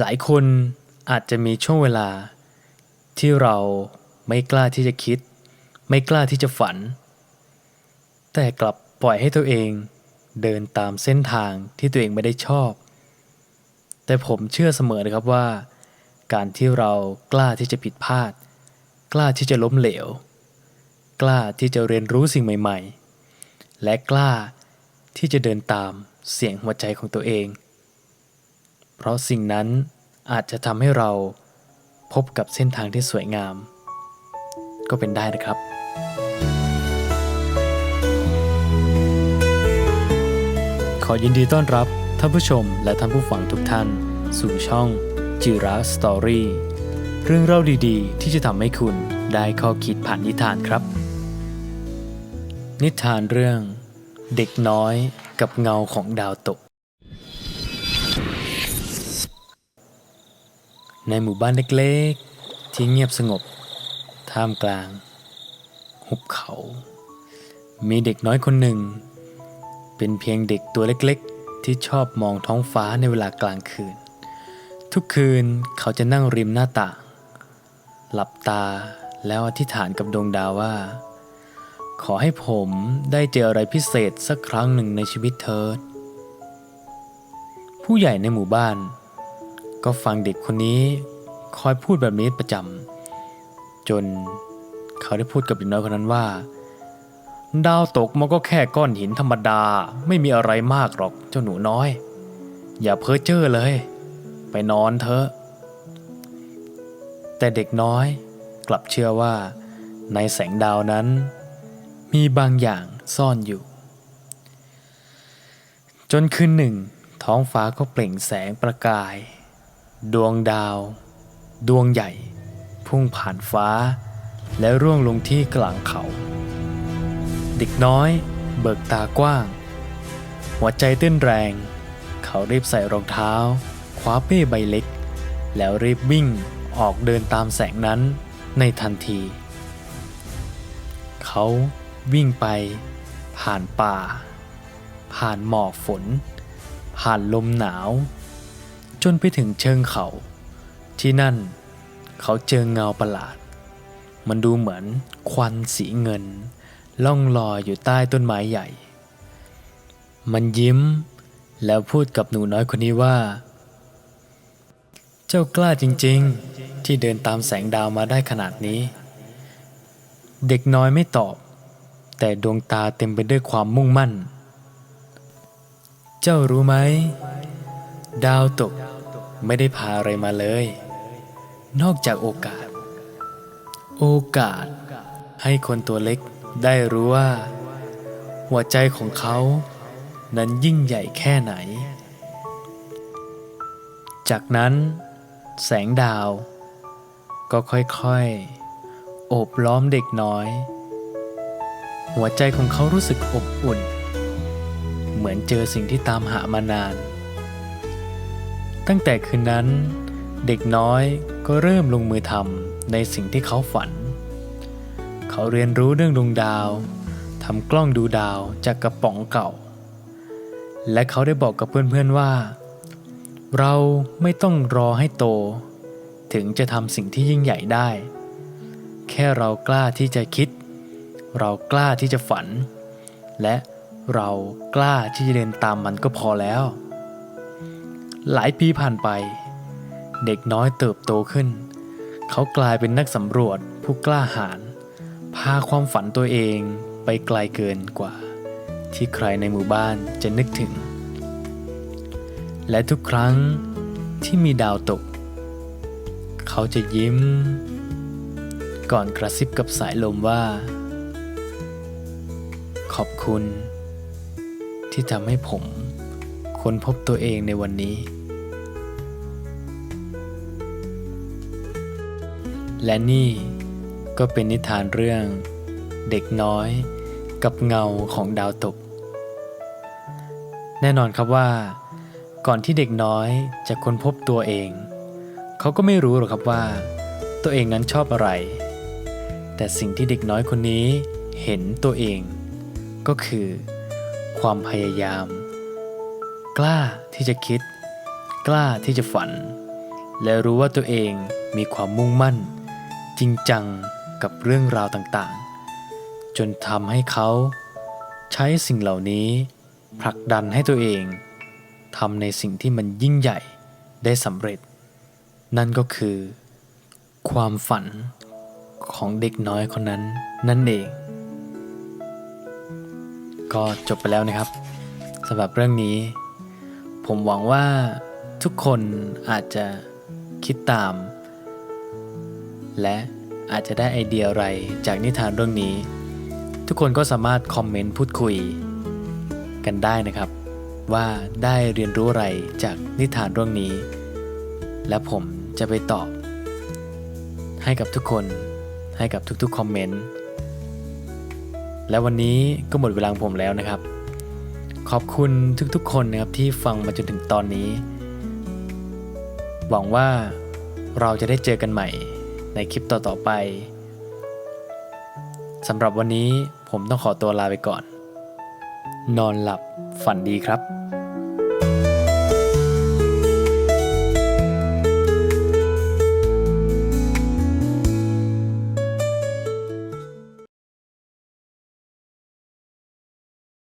หลายคนอาจจะมีช่วงเวลา ที่เราไม่กล้าที่จะคิด ไม่กล้าที่จะฝัน แต่กลับปล่อยให้ตัวเองเดินตามเส้นทางที่ตัวเองไม่ได้ชอบ แต่ผมเชื่อเสมอนะครับว่า การที่เรากล้าที่จะผิดพลาด กล้าที่จะล้มเหลว กล้าที่จะเรียนรู้สิ่งใหม่ ๆ และกล้าที่จะเดินตามเสียงหัวใจของตัวเอง เพราะสิ่งนั้นอาจจะทำให้เราพบกับเส้นทางที่สวยงาม ก็เป็นได้นะครับขอยินดีต้อนรับท่านผู้ชมและท่านผู้ฟังทุกท่าน สู่ช่องจิราสตอรี่เรื่องเล่าดีๆ ที่จะทำให้คุณได้ข้อคิดผ่านนิทานครับ นิทานเรื่อง เด็กน้อยกับเงาของดาวตก ในหมู่บ้านเล็กๆ ที่เงียบสงบ ท่ามกลาง หุบเขา มีเด็กน้อยคนหนึ่ง เป็นเพียงเด็กตัวเล็กๆ ที่ชอบมองท้องฟ้าในเวลากลางคืน ทุกคืนเขาจะนั่งริมหน้าต่าง หลับตาแล้วอธิษฐานกับดวงดาวว่า ขอให้ผมได้เจออะไรพิเศษสักครั้งหนึ่งในชีวิตเธอผู้ใหญ่ในหมู่บ้าน ก็ฟังเด็กคนนี้คอยพูดแบบนี้ประจำจนเขาได้พูดกับเด็กน้อยคนนั้นว่า ดาวตกมันก็แค่ก้อนหินธรรมดา ไม่มีอะไรมากหรอกเจ้าหนูน้อย อย่าเพ้อเจ้อเลย ไปนอนเถอะ แต่เด็กน้อยกลับเชื่อว่า ในแสงดาวนั้น มีบางอย่างซ่อนอยู่ จนคืนหนึ่ง ท้องฟ้าก็เปล่งแสงประกาย ดวงดาว ดวงใหญ่ พุ่งผ่านฟ้า และร่วงลงที่กลางเขา เด็กน้อย เบิกตากว้าง หัวใจเต้นแรง เขารีบใส่รองเท้า คว้าเป้ใบเล็ก แล้วรีบวิ่งออกเดินตามแสงนั้นในทันที เขาวิ่งไป ผ่านป่า ผ่านหมอกฝน ผ่านลมหนาว นไปถึงเชิงเขา ที่นั่นเขาเจอเงาประหลาด มันดูเหมือนควันสีเงิน ล่องลอยอยู่ใต้ต้นไม้ใหญ่ มันยิ้มแล้วพูดกับหนูน้อยคนนี้ว่า เจ้ากล้าจริงๆที่เดินตามแสงดาวมาได้ขนาดนี้ เด็กน้อยไม่ตอบ แต่ดวงตาเต็มไปด้วยความมุ่งมั่น เจ้ารู้ไหม ดาวตก ไม่ได้พาอะไรมาเลย นอกจากโอกาส โอกาส ให้คนตัวเล็กได้รู้ว่า หัวใจของเขานั้นยิ่งใหญ่แค่ไหน จากนั้น แสงดาว ก็ค่อยๆ โอบล้อมเด็กน้อย หัวใจของเขารู้สึกอบอุ่น เหมือนเจอสิ่งที่ตามหามานาน ตั้งแต่คืนนั้น เด็กน้อยก็เริ่มลงมือทำในสิ่งที่เขาฝัน เขาเรียนรู้เรื่องดวงดาวทำกล้องดูดาวจากกระป๋องเก่า และเขาได้บอกกับเพื่อนๆว่า เราไม่ต้องรอให้โต ถึงจะทำสิ่งที่ยิ่งใหญ่ได้ แค่เรากล้าที่จะคิด เรากล้าที่จะฝัน และเรากล้าที่จะเดินตามมันก็พอแล้ว หลายปีผ่านไป เด็กน้อยเติบโตขึ้น เขากลายเป็นนักสำรวจผู้กล้าหาญพาความฝันตัวเองไปไกลเกินกว่า ที่ใครในหมู่บ้านจะนึกถึง และทุกครั้งที่มีดาวตก เขาจะยิ้ม ก่อนกระซิบกับสายลมว่า ขอบคุณ ที่ทำให้ผมค้นพบตัวเองในวันนี้ และนี่ก็เป็นนิทานเรื่อง เด็กน้อยกับเงาของดาวตก แน่นอนครับว่า ก่อนที่เด็กน้อยจะค้นพบตัวเอง เขาก็ไม่รู้หรอกครับว่า ตัวเองนั้นชอบอะไร แต่สิ่งที่เด็กน้อยคนนี้เห็นตัวเอง ก็คือ ความพยายาม กล้าที่จะคิด กล้าที่จะฝัน และรู้ว่าตัวเองมีความมุ่งมั่น จริงจังกับเรื่องราวต่างๆ จนทำให้เขาใช้สิ่งเหล่านี้ผลักดันให้ตัวเองทำในสิ่งที่มันยิ่งใหญ่ได้สำเร็จ นั่นก็คือ ความฝันของเด็กน้อยคนนั้นนั่นเอง ก็จบไปแล้วนะครับสำหรับเรื่องนี้ ผมหวังว่าทุกคนอาจจะคิดตาม และอาจจะได้ไอเดียอะไรจากนิทานเรื่องนี้ ทุกคนก็สามารถคอมเมนต์พูดคุย กันได้นะครับ ว่าได้เรียนรู้อะไรจากนิทานเรื่องนี้ และผมจะไปตอบ ให้กับทุกคนให้กับทุกๆคอมเมนต์และวันนี้ก็หมดเวลาของผมแล้วนะครับ ขอบคุณทุกๆคนนะครับที่ฟังมาจนถึงตอนนี้ หวังว่าเราจะได้เจอกันใหม่ ในคลิปต่อๆไปสำหรับวันนี้ผมต้องขอตัวลาไปก่อน นอนหลับฝันดีครับ